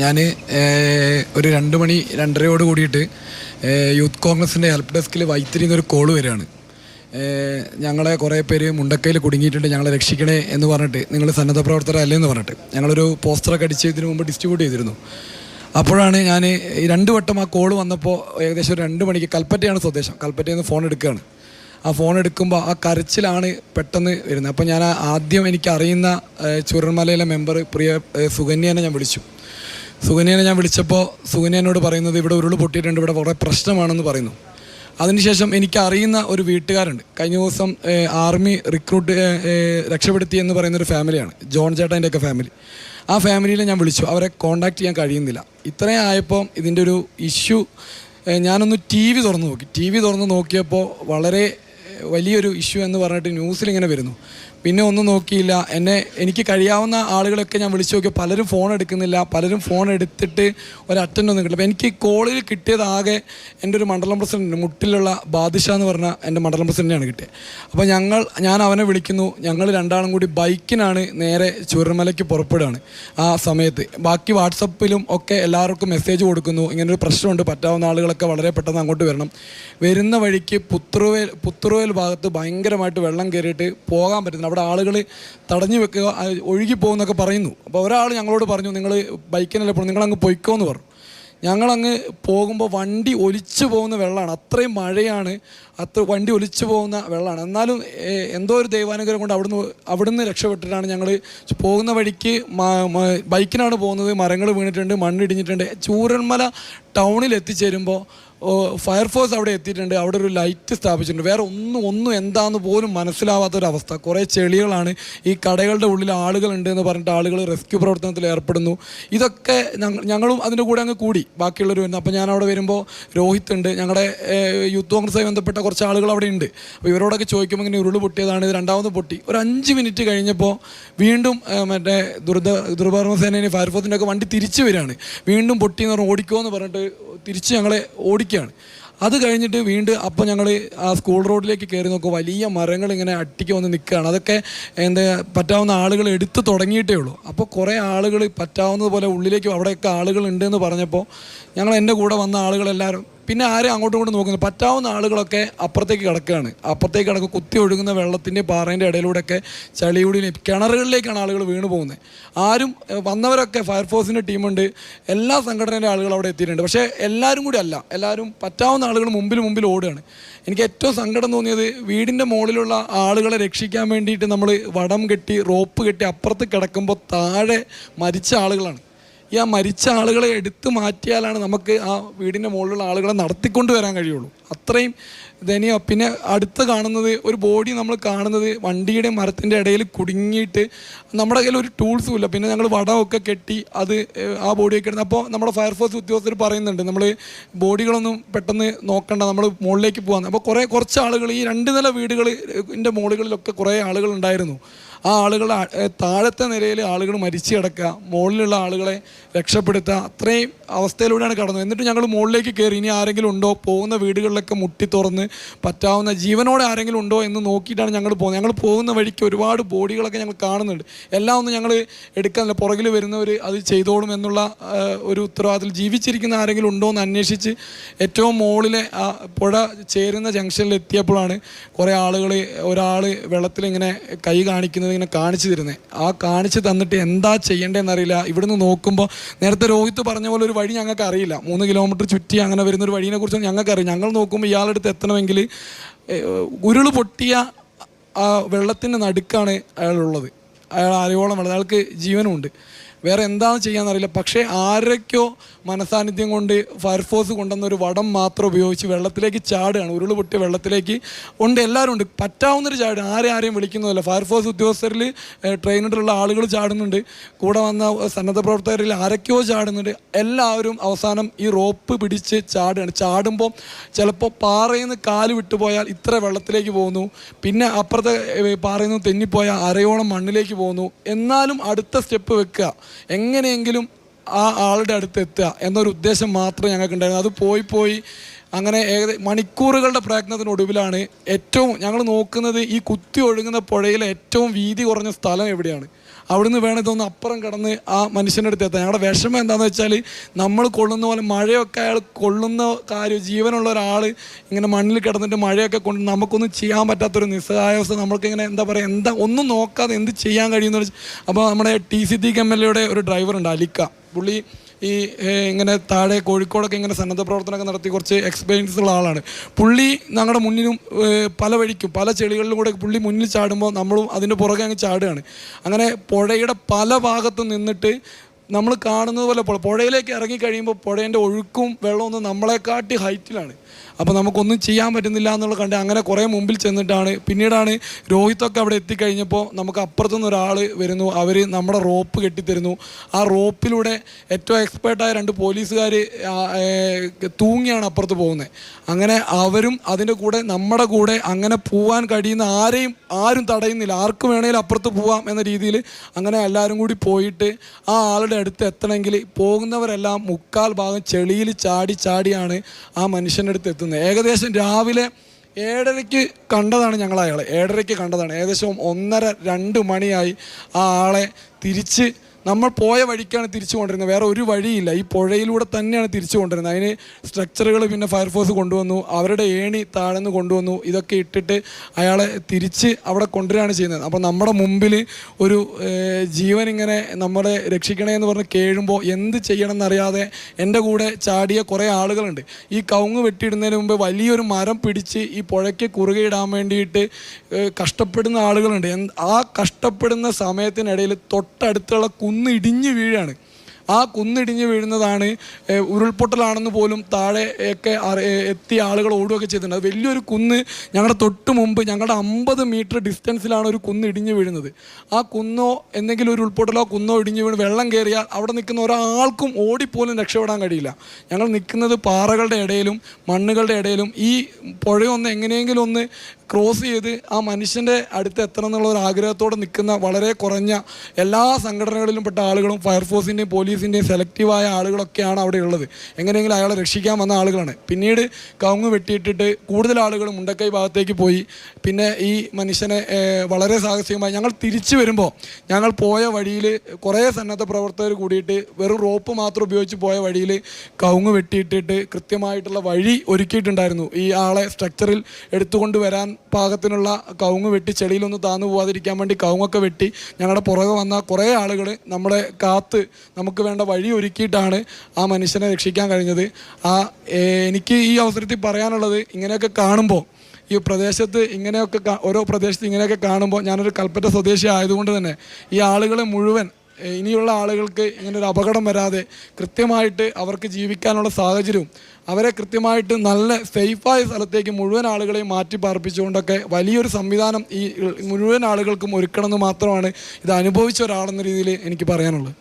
ഞാൻ ഒരു രണ്ട് മണി രണ്ടരയോട് കൂടിയിട്ട് യൂത്ത് കോൺഗ്രസിന്റെ ഹെൽപ്പ് ഡെസ്കിൽ വൈത്തിരി എന്നൊരു കോൾ വരികയാണ്. ഞങ്ങളെ കുറേ പേര് മുണ്ടക്കയിൽ കുടുങ്ങിയിട്ടുണ്ട് ഞങ്ങളെ രക്ഷിക്കണേ എന്ന് പറഞ്ഞിട്ട് നിങ്ങൾ സന്നദ്ധ പ്രവർത്തകരല്ലേ എന്ന് പറഞ്ഞിട്ട് ഞങ്ങളൊരു പോസ്റ്ററൊക്കെ അടിച്ച് ഇതിനു മുമ്പ് ഡിസ്ട്രിബ്യൂട്ട് ചെയ്തിരുന്നു. അപ്പോഴാണ് ഞാൻ രണ്ട് വട്ടം ആ കോൾ വന്നപ്പോൾ ഏകദേശം ഒരു രണ്ട് മണിക്ക് കൽപ്പറ്റയാണ് സ്വദേശം കൽപ്പറ്റയിൽ നിന്ന് ഫോൺ എടുക്കുകയാണ്. ആ ഫോൺ എടുക്കുമ്പോൾ ആ കരച്ചിലാണ് പെട്ടെന്ന് വരുന്നത്. അപ്പോൾ ഞാൻ ആദ്യം എനിക്ക് അറിയുന്ന ചുരൻമലയിലെ മെമ്പർ പ്രിയ സുകന്യനെ ഞാൻ വിളിച്ചു. സുകന്യനെ ഞാൻ വിളിച്ചപ്പോൾ സുകന്യ എന്നോട് പറയുന്നത് ഇവിടെ ഉരുൾ പൊട്ടിയിട്ടുണ്ട് ഇവിടെ കുറേ പ്രശ്നമാണെന്ന് പറയുന്നു. അതിനുശേഷം എനിക്ക് അറിയുന്ന ഒരു വീട്ടുകാരുണ്ട്. കഴിഞ്ഞ ദിവസം ആർമി റിക്രൂട്ട് രക്ഷപ്പെടുത്തി എന്ന് പറയുന്ന ഒരു ഫാമിലിയാണ്. ജോൺ ചേട്ടന്റെ ഒക്കെ ഫാമിലി. ആ ഫാമിലിയിൽ ഞാൻ വിളിച്ചു. അവരെ കോണ്ടാക്ട് ചെയ്യാൻ കഴിയുന്നില്ല. ഇത്രയും ആയപ്പോൾ ഇതിന്റെ ഒരു ഇഷ്യൂ ഞാനൊന്ന് ടി വി തുറന്ന് നോക്കി. ടി വി തുറന്ന് നോക്കിയപ്പോൾ വളരെ വലിയൊരു ഇഷ്യൂ എന്ന് പറഞ്ഞിട്ട് ന്യൂസിൽ ഇങ്ങനെ വരുന്നു. പിന്നെ ഒന്നും നോക്കിയില്ല. എന്നെ എനിക്ക് കഴിയാവുന്ന ആളുകളൊക്കെ ഞാൻ വിളിച്ചു നോക്കി പലരും ഫോൺ എടുക്കുന്നില്ല. പലരും ഫോൺ എടുത്തിട്ട് ഒരു ഒന്നും കിട്ടില്ല എനിക്ക് കോളിൽ കിട്ടിയതാകെ എന്റെ ഒരു മണ്ഡലം പ്രസിഡന്റ് മുട്ടിലുള്ള ബാദിഷ എന്ന് പറഞ്ഞ എന്റെ മണ്ഡലം പ്രസിഡന്റാണ് കിട്ടിയത് അപ്പോൾ ഞങ്ങൾ ഞാൻ അവനെ വിളിക്കുന്നു. ഞങ്ങൾ രണ്ടാളും കൂടി ബൈക്കിനാണ് നേരെ ചുരമലയ്ക്ക് പുറപ്പെടുകയാണ് ആ സമയത്ത്. ബാക്കി വാട്സപ്പിലും ഒക്കെ എല്ലാവർക്കും മെസ്സേജ് കൊടുക്കുന്നു. ഇങ്ങനൊരു പ്രശ്നമുണ്ട്. പറ്റാവുന്ന ആളുകളൊക്കെ വളരെ പെട്ടെന്ന് അങ്ങോട്ട് വരണം. വരുന്ന വഴിക്ക് പുത്തുറുവേൽ പുത്തുറുവേൽ ഭാഗത്ത് ഭയങ്കരമായിട്ട് വെള്ളം കയറിയിട്ട് പോകാൻ പറ്റുന്നില്ല. അവിടെ ആളുകൾ തടഞ്ഞു വെക്കുക ഒഴുകി പോകുന്നൊക്കെ പറയുന്നു. അപ്പോൾ ഒരാൾ ഞങ്ങളോട് പറഞ്ഞു നിങ്ങൾ ബൈക്കിനല്ലേ പോകണം നിങ്ങളങ്ങ് പൊയ്ക്കോന്ന് പറഞ്ഞു. ഞങ്ങളങ്ങ് പോകുമ്പോൾ വണ്ടി ഒലിച്ചു പോകുന്ന വെള്ളമാണ്. അത്രയും മഴയാണ് അത്ര വണ്ടി ഒലിച്ചു പോകുന്ന വെള്ളമാണ്. എന്നാലും എന്തോ ഒരു ദൈവാനുഗ്രഹം കൊണ്ട് അവിടുന്ന് അവിടുന്ന് രക്ഷപ്പെട്ടിട്ടാണ് ഞങ്ങൾ പോകുന്ന വഴിക്ക് ബൈക്കിനാണ് പോകുന്നത്. മരങ്ങൾ വീണിട്ടുണ്ട് മണ്ണിടിഞ്ഞിട്ടുണ്ട്. ചൂരന്മല ടൗണിൽ എത്തിച്ചേരുമ്പോൾ ഫയർഫോഴ്സ് അവിടെ എത്തിയിട്ടുണ്ട്. അവിടെ ഒരു ലൈറ്റ് സ്ഥാപിച്ചിട്ടുണ്ട്. വേറെ ഒന്നും ഒന്നും എന്താന്ന് പോലും മനസ്സിലാവാത്തൊരവസ്ഥ. കുറേ ചെളികളാണ്. ഈ കടകളുടെ ഉള്ളിൽ ആളുകളുണ്ട് എന്ന് പറഞ്ഞിട്ട് ആളുകൾ റെസ്ക്യൂ പ്രവർത്തനത്തിൽ ഏർപ്പെടുന്നു. ഇതൊക്കെ ഞങ്ങ- ഞങ്ങളും അതിന്റെ കൂടെ അങ്ങ് കൂടി. ബാക്കിയുള്ളവർ വരുന്നു അപ്പോൾ ഞാൻ അവിടെ വരുമ്പോൾ രോഹിത് ഉണ്ട്. ഞങ്ങളുടെ യൂത്ത് കോൺഗ്രസുമായി ബന്ധപ്പെട്ട കുറച്ച് ആളുകൾ അവിടെ ഉണ്ട്. അപ്പോൾ ഇവരോടൊക്കെ ചോദിക്കുമ്പോൾ ഇങ്ങനെ ഉരുൾ പൊട്ടിയതാണ്. ഇത് രണ്ടാമത് പൊട്ടി. ഒരു അഞ്ച് മിനിറ്റ് കഴിഞ്ഞപ്പോൾ വീണ്ടും മറ്റേ ദുരിത ദുർഭരണ ഫയർഫോഴ്സിന്റെ ഒക്കെ വണ്ടി തിരിച്ചു വരികയാണ് വീണ്ടും പൊട്ടി എന്ന് പറഞ്ഞാൽ ഓടിക്കുമോ എന്ന് പറഞ്ഞിട്ട് തിരിച്ച് ഞങ്ങളെ ഓടിക്കുകയാണ് അത് കഴിഞ്ഞിട്ട് വീണ്ടും അപ്പോൾ ഞങ്ങൾ ആ സ്കൂൾ റോഡിലേക്ക് കയറി നോക്കും വലിയ മരങ്ങൾ ഇങ്ങനെ അട്ടിക്ക് വന്ന് നിൽക്കുകയാണ്. അതൊക്കെ എന്താ പറ്റാവുന്ന ആളുകൾ എടുത്ത് തുടങ്ങിയിട്ടേ ഉള്ളൂ. അപ്പോൾ കുറേ ആളുകൾ പറ്റാവുന്നതുപോലെ ഉള്ളിലേക്ക് അവിടെയൊക്കെ ആളുകൾ ഉണ്ടെന്ന് പറഞ്ഞപ്പോൾ ഞങ്ങൾ എന്റെ കൂടെ വന്ന ആളുകളെല്ലാവരും പിന്നെ ആരും അങ്ങോട്ടും ഇങ്ങോട്ടും നോക്കുന്നു? പറ്റാവുന്ന ആളുകളൊക്കെ അപ്പുറത്തേക്ക് കിടക്കുകയാണ്. അപ്പുറത്തേക്ക് കിടക്കുക കുത്തി ഒഴുകുന്ന വെള്ളത്തിന്റെ പാറേന്റെ ഇടയിലൂടെയൊക്കെ ചളിയൂടി കിണറുകളിലേക്കാണ് ആളുകൾ വീണ് പോകുന്നത്. ആരും വന്നവരൊക്കെ ഫയർഫോഴ്സിന്റെ ടീമുണ്ട്. എല്ലാ സംഘടനയിലെ ആളുകൾ അവിടെ എത്തിയിട്ടുണ്ട്. പക്ഷേ എല്ലാവരും കൂടി അല്ല. എല്ലാവരും പറ്റാവുന്ന ആളുകൾ മുമ്പിൽ മുമ്പിൽ ഓടുകയാണ്. എനിക്ക് ഏറ്റവും സങ്കടം തോന്നിയത് വീടിന്റെ മുകളിലുള്ള ആളുകളെ രക്ഷിക്കാൻ വേണ്ടിയിട്ട് നമ്മൾ വടം കെട്ടി റോപ്പ് കെട്ടി അപ്പുറത്ത് കിടക്കുമ്പോൾ താഴെ മരിച്ച ആളുകളാണ്. ഈ ആ മരിച്ച ആളുകളെ എടുത്തു മാറ്റിയാലാണ് നമുക്ക് ആ വീടിന്റെ മുകളിലുള്ള ആളുകളെ നടത്തിക്കൊണ്ട് വരാൻ കഴിയുള്ളൂ. അത്രയും ദയനീയ. പിന്നെ അടുത്ത് കാണുന്നത് ഒരു ബോഡി നമ്മൾ കാണുന്നത് വണ്ടിയുടെ മരത്തിന്റെ ഇടയിൽ കുടുങ്ങിയിട്ട് നമ്മുടെ കയ്യിൽ ഒരു ടൂൾസും ഇല്ല. പിന്നെ ഞങ്ങൾ വടമൊക്കെ കെട്ടി അത് ആ ബോഡിയൊക്കെ ഇടുന്നത്. അപ്പോൾ നമ്മുടെ ഫയർഫോഴ്സ് ഉദ്യോഗസ്ഥർ പറയുന്നുണ്ട് നമ്മൾ ബോഡികളൊന്നും പെട്ടെന്ന് നോക്കണ്ട നമ്മൾ മുകളിലേക്ക് പോകാൻ അപ്പോൾ കുറേ കുറച്ച് ആളുകൾ ഈ രണ്ട് നില വീടുകളിന്റെ മുകളിലൊക്കെ കുറേ ആളുകൾ ഉണ്ടായിരുന്നു. ആ ആളുകൾ താഴത്തെ നിലയിൽ ആളുകൾ മരിച്ചു കിടക്കുക മുകളിലുള്ള ആളുകളെ രക്ഷപ്പെടുത്തുക അത്രയും അവസ്ഥയിലൂടെയാണ് കടന്നത്. എന്നിട്ട് ഞങ്ങൾ മുകളിലേക്ക് കയറി ഇനി ആരെങ്കിലും ഉണ്ടോ? പോകുന്ന വീടുകളിലൊക്കെ മുട്ടി തുറന്ന് പറ്റാവുന്ന ജീവനോടെ ആരെങ്കിലും ഉണ്ടോ എന്ന് നോക്കിയിട്ടാണ് ഞങ്ങൾ പോകുന്നത്. ഞങ്ങൾ പോകുന്ന വഴിക്ക് ഒരുപാട് ബോഡികളൊക്കെ ഞങ്ങൾ കാണുന്നുണ്ട്. എല്ലാം ഒന്നും ഞങ്ങൾ എടുക്കാനില്ല. പുറകിൽ വരുന്നവർ അത് ചെയ്തോളും എന്നുള്ള ഒരു ഉത്തരവാദിത്തത്തിൽ ജീവിച്ചിരിക്കുന്ന ആരെങ്കിലും ഉണ്ടോ എന്ന് അന്വേഷിച്ച് ഏറ്റവും മുകളിലെ ആ പുഴ ചേരുന്ന ജംഗ്ഷനിൽ എത്തിയപ്പോഴാണ് കുറേ ആളുകൾ ഒരാൾ വെള്ളത്തിലിങ്ങനെ കൈ കാണിക്കുന്നത് ഇങ്ങനെ കാണിച്ചു തരുന്നത് ആ കാണിച്ച് തന്നിട്ട് എന്താ ചെയ്യേണ്ടതെന്ന് അറിയില്ല ഇവിടുന്ന് നോക്കുമ്പോൾ നേരത്തെ രോഹിത് പറഞ്ഞ പോലെ ഒരു വഴി ഞങ്ങൾക്ക് അറിയില്ല മൂന്ന് കിലോമീറ്റർ ചുറ്റി അങ്ങനെ വരുന്ന ഒരു വഴിയെ ഞങ്ങൾക്കറിയാം ഞങ്ങൾ ഞങ്ങൾ നോക്കുമ്പോൾ ഇയാളടുത്ത് എത്തണമെങ്കിൽ ഉരുൾ പൊട്ടിയ ആ വെള്ളത്തിന്റെ നടുക്കാണ് അയാളുള്ളത്. അയാൾ ആരോളം വെള്ളം അയാൾക്ക് ജീവനുമുണ്ട് വേറെ എന്താണ് ചെയ്യാന്നറിയില്ല. പക്ഷേ ആരൊക്കെയോ മനസാന്നിധ്യം കൊണ്ട് ഫയർഫോഴ്സ് കൊണ്ടുവന്ന ഒരു വടം മാത്രം ഉപയോഗിച്ച് വെള്ളത്തിലേക്ക് ചാടുകയാണ്. ഉരുൾ പൊട്ടി വെള്ളത്തിലേക്ക് ഉണ്ട്. എല്ലാവരും ഉണ്ട്. പറ്റാവുന്നൊരു ചാട്. ആരെ ആരെയും വിളിക്കുന്നതല്ല. ഫയർഫോഴ്സ് ഉദ്യോഗസ്ഥരിൽ ട്രെയിനിലുള്ള ആളുകൾ ചാടുന്നുണ്ട്. കൂടെ വന്ന സന്നദ്ധ പ്രവർത്തകരിൽ ആരൊക്കെയോ ചാടുന്നുണ്ട്. എല്ലാവരും അവസാനം ഈ റോപ്പ് പിടിച്ച് ചാടുകയാണ്. ചാടുമ്പോൾ ചിലപ്പോൾ പാറയിൽ നിന്ന് കാൽ വിട്ടുപോയാൽ ഇത്ര വെള്ളത്തിലേക്ക് പോകുന്നു. പിന്നെ അപ്പുറത്തെ പാറയിൽ നിന്ന് തെന്നിപ്പോയാൽ അരയോളം മണ്ണിലേക്ക് പോകുന്നു. എന്നാലും അടുത്ത സ്റ്റെപ്പ് വെക്കുക. എങ്ങനെയെങ്കിലും ആ ആളുടെ അടുത്ത് എത്തുക എന്നൊരു ഉദ്ദേശം മാത്രമേ ഞങ്ങൾക്ക് ഉണ്ടായിരുന്നു അത് പോയി പോയി അങ്ങനെ ഏകദേശം മണിക്കൂറുകളുടെ പ്രയത്നത്തിനൊടുവിലാണ് ഏറ്റവും ഞങ്ങൾ നോക്കുന്നത് ഈ കുത്തി ഒഴുകുന്ന പുഴയിലെ ഏറ്റവും വീതി കുറഞ്ഞ സ്ഥലം എവിടെയാണ്? അവിടുന്ന് വേണം ഇതൊന്ന് അപ്പുറം കടന്ന് ആ മനുഷ്യന്റെ അടുത്ത് എത്താൻ. ഞങ്ങളുടെ വിഷമം എന്താണെന്ന് വെച്ചാൽ നമ്മൾ കൊള്ളുന്ന പോലെ മഴയൊക്കെ അയാൾ കൊള്ളുന്ന കാര്യം ജീവനുള്ള ഒരാൾ ഇങ്ങനെ മണ്ണിൽ കിടന്നിട്ട് മഴയൊക്കെ കൊണ്ട് നമുക്കൊന്നും ചെയ്യാൻ പറ്റാത്തൊരു നിസ്സഹായവസ്ഥ. നമുക്കിങ്ങനെ എന്താ പറയുക എന്താ ഒന്നും നോക്കാതെ എന്ത് ചെയ്യാൻ കഴിയുമെന്ന് വെച്ചാൽ അപ്പോൾ നമ്മുടെ T C T M L എയുടെ ഒരു അലിക്ക. പുള്ളി ഈ ഇങ്ങനെ താഴെ കോഴിക്കോടൊക്കെ ഇങ്ങനെ സന്നദ്ധ പ്രവർത്തനമൊക്കെ നടത്തി കുറച്ച് എക്സ്പീരിയൻസ് ഉള്ള ആളാണ്. പുള്ളി ഞങ്ങളുടെ മുന്നിലും പല വഴിക്കും പല ചെളികളിലും കൂടെ പുള്ളി മുന്നിൽ ചാടുമ്പോൾ നമ്മളും അതിന്റെ പുറകെ അങ്ങ് ചാടുകയാണ്. അങ്ങനെ പുഴയുടെ പല ഭാഗത്തും നിന്നിട്ട് നമ്മൾ കാണുന്നത് പോലെ പുഴ- പുഴയിലേക്ക് ഇറങ്ങി കഴിയുമ്പോൾ പുഴേന്റെ ഒഴുക്കും വെള്ളമൊന്നും നമ്മളെക്കാട്ടി ഹൈറ്റിലാണ് അപ്പോൾ നമുക്കൊന്നും ചെയ്യാൻ പറ്റുന്നില്ല എന്നുള്ള കണ്ട് അങ്ങനെ കുറേ മുമ്പിൽ ചെന്നിട്ടാണ്. പിന്നീടാണ് രോഹിത്തൊക്കെ അവിടെ എത്തിക്കഴിഞ്ഞപ്പോൾ നമുക്ക് അപ്പുറത്തുനിന്ന് ഒരാൾ വരുന്നു. അവർ നമ്മുടെ റോപ്പ് കെട്ടിത്തരുന്നു. ആ റോപ്പിലൂടെ ഏറ്റവും എക്സ്പേർട്ടായ രണ്ട് പോലീസുകാർ തൂങ്ങിയാണ് അപ്പുറത്ത് പോകുന്നത് അങ്ങനെ അവരും അതിന്റെ കൂടെ നമ്മുടെ കൂടെ അങ്ങനെ പോവാൻ കഴിയുന്ന ആരെയും ആരും തടയുന്നില്ല. ആർക്ക് വേണേലും അപ്പുറത്ത് പോവാം എന്ന രീതിയിൽ അങ്ങനെ എല്ലാവരും കൂടി പോയിട്ട് ആ ആളുടെ അടുത്ത് എത്തണമെങ്കിൽ പോകുന്നവരെല്ലാം മുക്കാൽ ഭാഗം ചെളിയിൽ ചാടി ചാടിയാണ് ആ മനുഷ്യന്റെ അടുത്ത് എത്തുന്നത്. ഏകദേശം രാവിലെ ഏഴരയ്ക്ക് കണ്ടതാണ് ഞങ്ങൾ അയാളെ. ഏഴരയ്ക്ക് കണ്ടതാണ്. ഏകദേശം ഒന്നര രണ്ട് മണിയായി ആ ആളെ തിരിച്ച് നമ്മൾ പോയ വഴിക്കാണ് തിരിച്ചു കൊണ്ടിരുന്നത്. വേറെ ഒരു വഴിയില്ല. ഈ പുഴയിലൂടെ തന്നെയാണ് തിരിച്ചു കൊണ്ടിരുന്നത്. അതിന് സ്ട്രക്ചറുകൾ പിന്നെ ഫയർഫോഴ്സ് കൊണ്ടുവന്നു. അവരുടെ ഏണി താഴ്ന്ന് കൊണ്ടുവന്നു. ഇതൊക്കെ ഇട്ടിട്ട് അയാളെ തിരിച്ച് അവിടെ കൊണ്ടുവരികയാണ് ചെയ്യുന്നത്. അപ്പോൾ നമ്മുടെ മുമ്പിൽ ഒരു ജീവൻ ഇങ്ങനെ നമ്മളെ രക്ഷിക്കണേ എന്ന് പറഞ്ഞ് കേഴുമ്പോൾ എന്ത് ചെയ്യണം എന്നറിയാതെ എന്റെ കൂടെ ചാടിയ കുറേ ആളുകളുണ്ട്. ഈ കവുങ്ങ് വെട്ടിയിടുന്നതിന് മുമ്പ് വലിയൊരു മരം പിടിച്ച് ഈ പുഴയ്ക്ക് കുറുകെ ഇടാൻ വേണ്ടിയിട്ട് കഷ്ടപ്പെടുന്ന ആളുകളുണ്ട്. ആ കഷ്ടപ്പെടുന്ന സമയത്തിനിടയിൽ തൊട്ടടുത്തുള്ള കുന്ന് ഇടിഞ്ഞു വീഴാണ്. ആ കുന്നിടിഞ്ഞ് വീഴുന്നതാണ് ഉരുൾപൊട്ടലാണെന്ന് പോലും താഴെ ഒക്കെ എത്തിയ ആളുകൾ ഓടുകയൊക്കെ ചെയ്തിട്ടുണ്ട്. അത് വലിയൊരു കുന്ന് ഞങ്ങളുടെ തൊട്ട് മുമ്പ് ഞങ്ങളുടെ അമ്പത് മീറ്റർ ഡിസ്റ്റൻസിലാണ് ഒരു കുന്ന് ഇടിഞ്ഞ് വീഴുന്നത്. ആ കുന്നോ എന്തെങ്കിലും ഒരു ഉൾപൊട്ടലോ കുന്നോ ഇടിഞ്ഞ് വീണ് വെള്ളം കയറിയാൽ അവിടെ നിൽക്കുന്ന ഒരാൾക്കും ഓടിപ്പോലും രക്ഷപ്പെടാൻ കഴിയില്ല. ഞങ്ങൾ നിൽക്കുന്നത് പാറകളുടെ ഇടയിലും മണ്ണുകളുടെ ഇടയിലും. ഈ പുഴയൊന്ന് എങ്ങനെയെങ്കിലും ഒന്ന് ക്രോസ് ചെയ്ത് ആ മനുഷ്യന്റെ അടുത്ത് എത്തണം എന്നുള്ള ഒരു ആഗ്രഹത്തോടെ നിൽക്കുന്ന വളരെ കുറഞ്ഞ എല്ലാ സംഘടനകളിലും പെട്ട ആളുകളും ഫയർഫോഴ്സിന്റെയും പോലീസിന്റെയും സെലക്റ്റീവായ ആളുകളൊക്കെയാണ് അവിടെ ഉള്ളത് എങ്ങനെയെങ്കിലും അയാളെ രക്ഷിക്കാൻ വന്ന ആളുകളാണ്. പിന്നീട് കവുങ്ങ് വെട്ടിയിട്ടിട്ട് കൂടുതൽ ആളുകൾ മുണ്ടക്കൈ ഭാഗത്തേക്ക് പോയി. പിന്നെ ഈ മനുഷ്യനെ വളരെ സാഹസികമായി ഞങ്ങൾ തിരിച്ചു വരുമ്പോൾ ഞങ്ങൾ പോയ വഴിയിൽ കുറേ സന്നദ്ധ പ്രവർത്തകർ കൂടിയിട്ട് വെറും റോപ്പ് മാത്രം ഉപയോഗിച്ച് പോയ വഴിയിൽ കവുങ്ങ് വെട്ടിയിട്ടിട്ട് കൃത്യമായിട്ടുള്ള വഴി ഒരുക്കിയിട്ടുണ്ടായിരുന്നു. ഈ ആളെ സ്ട്രക്ചറിൽ എടുത്തുകൊണ്ട് വരാൻ പാകത്തിനുള്ള കവുങ്ങ് വെട്ടി ചെളിയിലൊന്ന് താന്നു പോവാതിരിക്കാൻ വേണ്ടി കവുങ്ങൊക്കെ വെട്ടി ഞങ്ങളുടെ പുറകെ വന്ന കുറേ ആളുകൾ നമ്മളെ കാത്ത് നമുക്ക് വേണ്ട വഴി ഒരുക്കിയിട്ടാണ് ആ മനുഷ്യനെ രക്ഷിക്കാൻ കഴിഞ്ഞത്. ആ എനിക്ക് ഈ അവസരത്തിൽ പറയാനുള്ളത് ഇങ്ങനെയൊക്കെ കാണുമ്പോൾ ഈ പ്രദേശത്ത് ഇങ്ങനെയൊക്കെ ഓരോ പ്രദേശത്ത് ഇങ്ങനെയൊക്കെ കാണുമ്പോൾ ഞാനൊരു കൽപ്പറ്റ സ്വദേശി ആയതുകൊണ്ട് തന്നെ ഈ ആളുകളെ മുഴുവൻ ഇനിയുള്ള ആളുകൾക്ക് ഇങ്ങനെ ഒരു അപകടം വരാതെ കൃത്യമായിട്ട് അവർക്ക് ജീവിക്കാനുള്ള സാഹചര്യവും അവരെ കൃത്യമായിട്ട് നല്ല സേഫായ സ്ഥലത്തേക്ക് മുഴുവൻ ആളുകളെയും മാറ്റി പാർപ്പിച്ചുകൊണ്ടൊക്കെ വലിയൊരു സംവിധാനം ഈ മുഴുവൻ ആളുകൾക്കും ഒരുക്കണമെന്ന് മാത്രമാണ് ഇത് അനുഭവിച്ച ഒരാളെന്ന രീതിയിൽ എനിക്ക് പറയാനുള്ളത്.